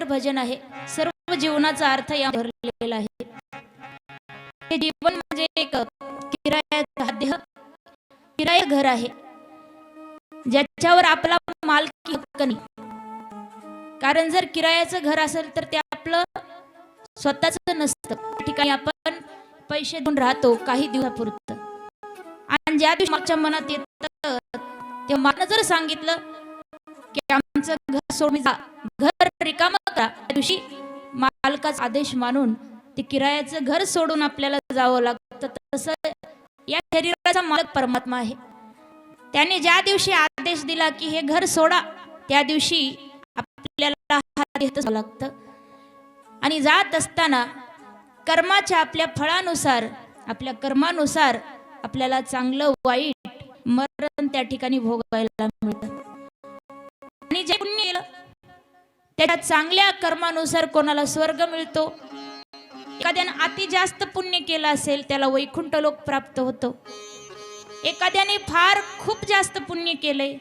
भजन आहे. सर्व जीवनाचा अर्थ या भरलेला आहे. हे जीवन म्हणजे एक किराया किराया घर आहे. ज्याच्यावर आपला मालकी हक्क नाही. कारण जर किरायाचं घर असेल तर ते आपलं स्वतःच नसतं. ठिकाणी आपण पैसे देऊन राहतो काही दिवसापुरतं. आणि ज्या दिवशी मागच्या मनात येत तेव्हा मला जर सांगितलं की आमचं घर सोडून जा घर रिकाम करा त्या दिवशी मालकाचा आदेश मानून ते किरायाचं घर सोडून आपल्याला जावं लागतं. तसं या शरीराचा मालक परमात्मा आहे. त्याने ज्या दिवशी आदेश दिला की हे घर सोडा त्या दिवशी आपल्याला हा लागतं. आणि जात असताना कर्माच्या आपल्या फळानुसार आपल्या कर्मानुसार आपल्याला चांगलं वाईट मरण त्या ठिकाणी भोगायला मिळतं. त्याच्या चांगल्या कर्मानुसार कोणाला स्वर्ग मिळतो? एखाद्यानं अति जास्त पुण्य केलं असेल त्याला वैकुंठ लोक प्राप्त होतो. एखाद्याने फार खूप जास्त पुण्य केलंय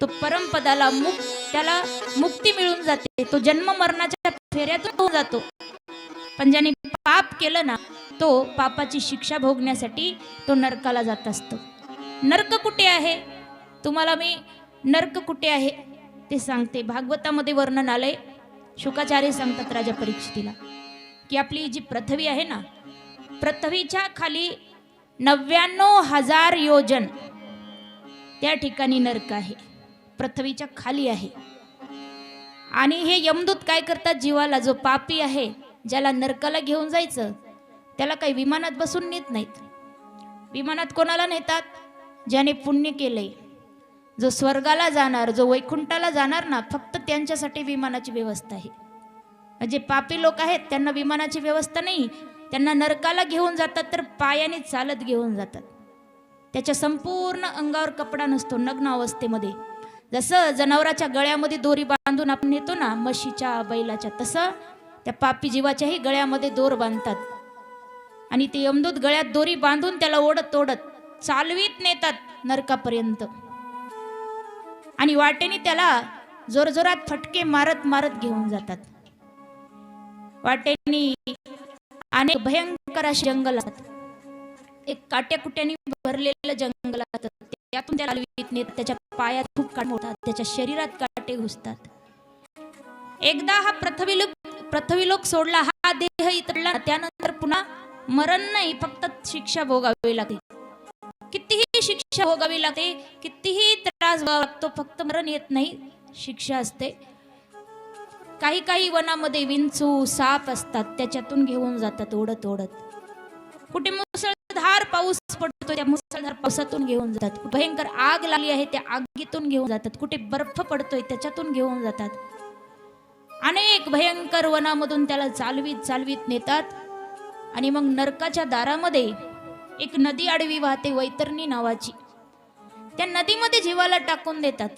तो परमपदाला मुक त्याला मुक्ती मिळून जाते. तो जन्म मरणाच्या फेऱ्यातून होऊन जातो. पण ज्याने पाप केलं ना तो पापाची शिक्षा भोगण्यासाठी तो नरकाला जात असतो. नर्क कुठे आहे? तुम्हाला मी नर्क कुठे आहे? ते सांगते भागवतामध्ये वर्णन आलंय शुकाचार्य सांगतात राजा परीक्षितीला की आपली जी पृथ्वी आहे ना पृथ्वीच्या खाली नव्याण्णव हजार योजन त्या ठिकाणी नरक आहे पृथ्वीच्या खाली आहे. आणि हे यमदूत काय करतात जीवाला जो पापी आहे ज्याला नरकाला घेऊन जायचं त्याला काही विमानात बसून नेत नाहीत. विमानात कोणाला नेतात? ज्याने पुण्य केलंय. जो स्वर्गाला जाणार जो वैकुंठाला जाणार ना फक्त त्यांच्यासाठी विमानाची व्यवस्था आहे. जे पापी लोक आहेत त्यांना विमानाची व्यवस्था नाही. त्यांना नरकाला घेऊन जातात तर पायाने चालत घेऊन जातात. त्याच्या संपूर्ण अंगावर कपडा नसतो नग्न अवस्थेमध्ये. जसं जनावराच्या गळ्यामध्ये दोरी बांधून आपण नेतो ना म्हशीच्या बैलाच्या तसं त्या पापी जीवाच्याही गळ्यामध्ये दोर बांधतात. आणि ते यमदूत गळ्यात दोरी बांधून त्याला ओढत ओढत चालवीत नेतात नरकापर्यंत. आणि वाटेने त्याला जोरजोरात फटके मारत मारत घेऊन जातात. वाटेने अनेक भयंकर असे जंगल असतात. एक काट्याकुट्याने भरलेलं जंगल असतात त्यातून त्याला त्याच्या पायात खूप काटे होतात त्याच्या शरीरात काटे घुसतात. एकदा हा पृथ्वीलोक पृथ्वीलोक सोडला. हा देह इतरला त्यानंतर पुन्हा मरण नाही फक्त शिक्षा भोगावी लागते. कितीही शिक्षा भोगावी लागते? कितीही त्रास लागतो फक्त मरण येत नाही शिक्षा असते. काही काही वनामध्ये विंचू साप असतात त्याच्यातून घेऊन जातात ओढत ओढत. कुठे मुसळधार पाऊस पडतो त्या मुसळधार पावसातून घेऊन जातात. भयंकर आग लागली आहे त्या आगीतून घेऊन जातात. कुठे बर्फ पडतोय त्याच्यातून घेऊन जातात. अनेक भयंकर वनामधून त्याला चालवीत चालवीत नेतात. आणि मग नरकाच्या दारामध्ये एक नदी आडवी वाहते वैतरणी नावाची. त्या नदीमध्ये जीवाला टाकून देतात.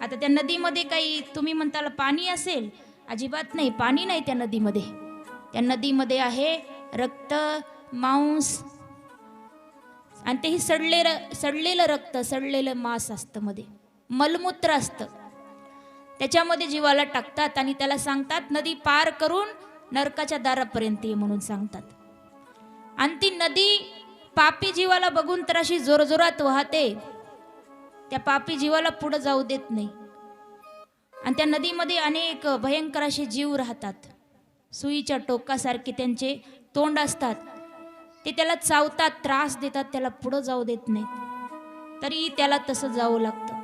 आता त्या नदीमध्ये काही तुम्ही म्हणताल पाणी असेल अजिबात नाही पाणी नाही त्या नदीमध्ये. त्या नदीमध्ये आहे रक्त मांस आणि तेही सडलेलं सडलेलं रक्त सडलेलं मांस असतं मध्ये. मलमूत्र असतं. त्याच्यामध्ये जीवाला टाकतात आणि त्याला सांगतात नदी पार करून नरकाच्या दारापर्यंत ये म्हणून सांगतात. आणि ती नदी पापी जीवाला बघून तर अशी जोरजोरात वाहते. त्या पापी जीवाला पुढं जाऊ देत नाही. आणि त्या नदीमध्ये अनेक भयंकर असे जीव राहतात. सुईच्या टोकासारखे त्यांचे तोंड असतात. ते त्याला चावतात त्रास देतात त्याला पुढं जाऊ देत नाहीत. तरी त्याला तसं जावं लागतं.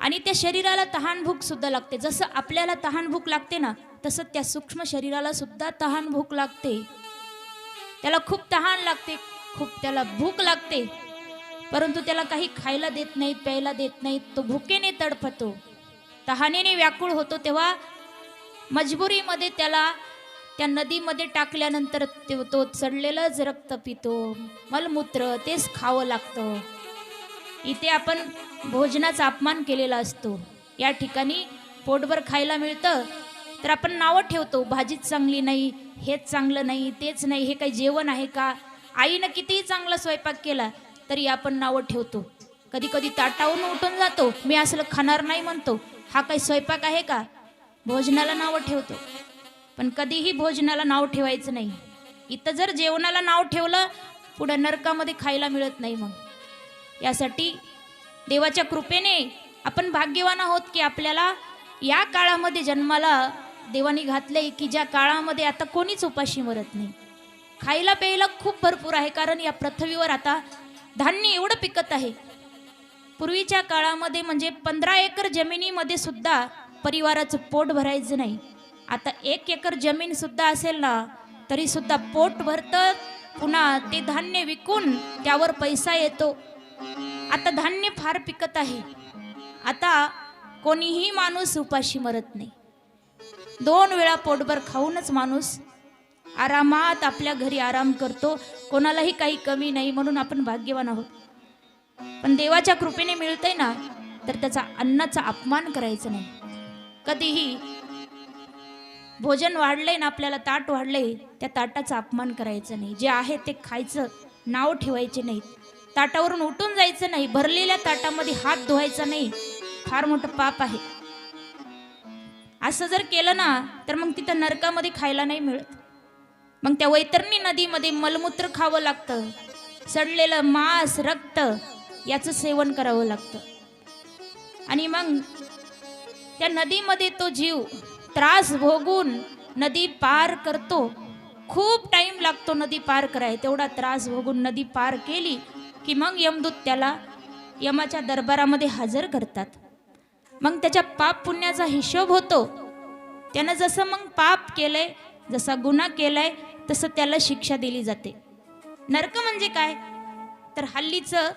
आणि त्या शरीराला तहानभूक सुद्धा लागते. जसं आपल्याला तहानभूक लागते ना तसं त्या सूक्ष्म शरीराला सुद्धा तहानभूक लागते. त्याला खूप तहान लागते खूप त्याला भूक लागते. परंतु त्याला काही खायला देत नाहीत प्यायला देत नाहीत तो भुकेने तडफतो. तहानेने व्याकुळ होतो तेव्हा मजबुरीमध्ये त्याला त्या नदीमध्ये टाकल्यानंतर ते- तो चढलेलंच रक्त पितो. मलमूत्र तेच खावं लागतं. इथे आपण भोजनाचा अपमान केलेला असतो. या ठिकाणी पोटभर खायला मिळतं तर आपण नावं ठेवतो भाजीच चांगली नाही हेच चांगलं नाही तेच नाही हे काही जेवण आहे का? आईनं कितीही चांगला स्वयंपाक केला तरी आपण नावं ठेवतो. कधी कधी ताटावून उठून जातो मी असलं खाणार नाही म्हणतो हा काही स्वयंपाक आहे का? भोजनाला नावं ठेवतो. पण कधीही भोजनाला नाव ठेवायचं नाही. इथं जर जेवणाला नाव ठेवलं पुढं नरकामध्ये खायला मिळत नाही मग. यासाठी देवाच्या कृपेने आपण भाग्यवान आहोत की आपल्याला या काळामध्ये जन्माला देवाने घातले की ज्या काळामध्ये आता कोणीच उपाशी मरत नाही. खायला प्यायला खूप भरपूर आहे कारण या पृथ्वीवर आता धान्य एवढं पिकत आहे. पूर्वीच्या काळामध्ये म्हणजे पंधरा एकर जमिनीमध्ये सुद्धा परिवाराचं पोट भरायचं नाही. आता एक एकर जमीन सुद्धा असेल ना तरी सुद्धा पोट भरतं पुन्हा ते धान्य विकून त्यावर पैसा येतो. आता धान्य फार पिकत आहे. आता कोणीही माणूस उपाशी मरत नाही. दोन वेळा पोटभर खाऊनच माणूस आरामात आपल्या घरी आराम करतो. कोणालाही काही कमी नाही म्हणून आपण भाग्यवान आहोत. पण देवाच्या कृपेने मिळतंय ना तर त्याचा अन्नाचा अपमान करायचा नाही. कधीही भोजन वाढलंय ना आपल्याला ताट वाढलंय त्या ताटाचा अपमान करायचा नाही. जे आहे ते खायचं नाव ठेवायचे नाही ताटावरून उठून जायचं नाही. भरलेल्या ताटामध्ये हात धुवायचा नाही. फार मोठं पाप आहे. असं जर केलं ना तर मग तिथं नरकामध्ये खायला नाही मिळत. मग त्या वैतरणी नदीमध्ये मलमूत्र खावं लागतं. सडलेलं मांस रक्त याचं सेवन करावं लागतं. आणि मग त्या नदीमध्ये तो जीव त्रास भोगून नदी पार करतो. खूप टाइम लागतो नदी पार कराय तेवढा त्रास भोगून नदी पार केली की मग यमदूत त्याला यमाच्या दरबारामध्ये हजर करतात. मग त्याच्या पाप पुण्याचा हिशोब होतो. त्यानं जसं मग पाप केलंय जसा गुन्हा केलाय तसं त्याला शिक्षा दिली जाते. नरक म्हणजे काय? तर हल्लीचं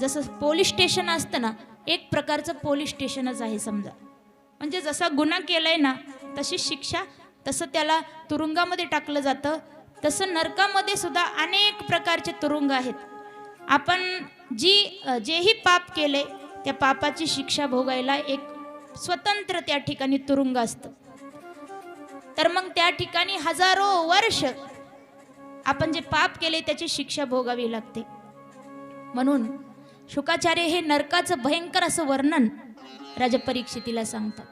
जसं पोलीस स्टेशन असतं ना एक प्रकारचं पोलीस स्टेशनच आहे समजा. म्हणजे जसा गुन्हा केलाय ना तशी शिक्षा तसं त्याला तुरुंगामध्ये टाकलं जातं. तसं नरकामध्ये सुद्धा अनेक प्रकारचे तुरुंग आहेत. आपण जी जेही पाप केले त्या पापाची शिक्षा भोगायला एक स्वतंत्र त्या ठिकाणी तुरुंग असतं. तर मग त्या ठिकाणी हजारो वर्ष आपण जे पाप केले त्याची शिक्षा भोगावी लागते. म्हणून शुकाचार्य हे नरकाचं भयंकर असं वर्णन राजपरीक्षितीला सांगतात.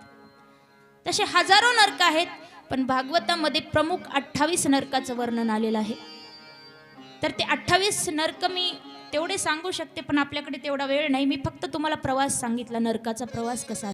तसे हजारो नरक आहेत पण भागवतामध्ये प्रमुख अठ्ठावीस नरकाचं वर्णन आलेलं आहे. तर ते अठ्ठावीस नरक मी तेवढे सांगू शकते पण आपल्याकडे तेवढा वेळ नाही. मी फक्त तुम्हाला प्रवास सांगितला नरकाचा प्रवास कसा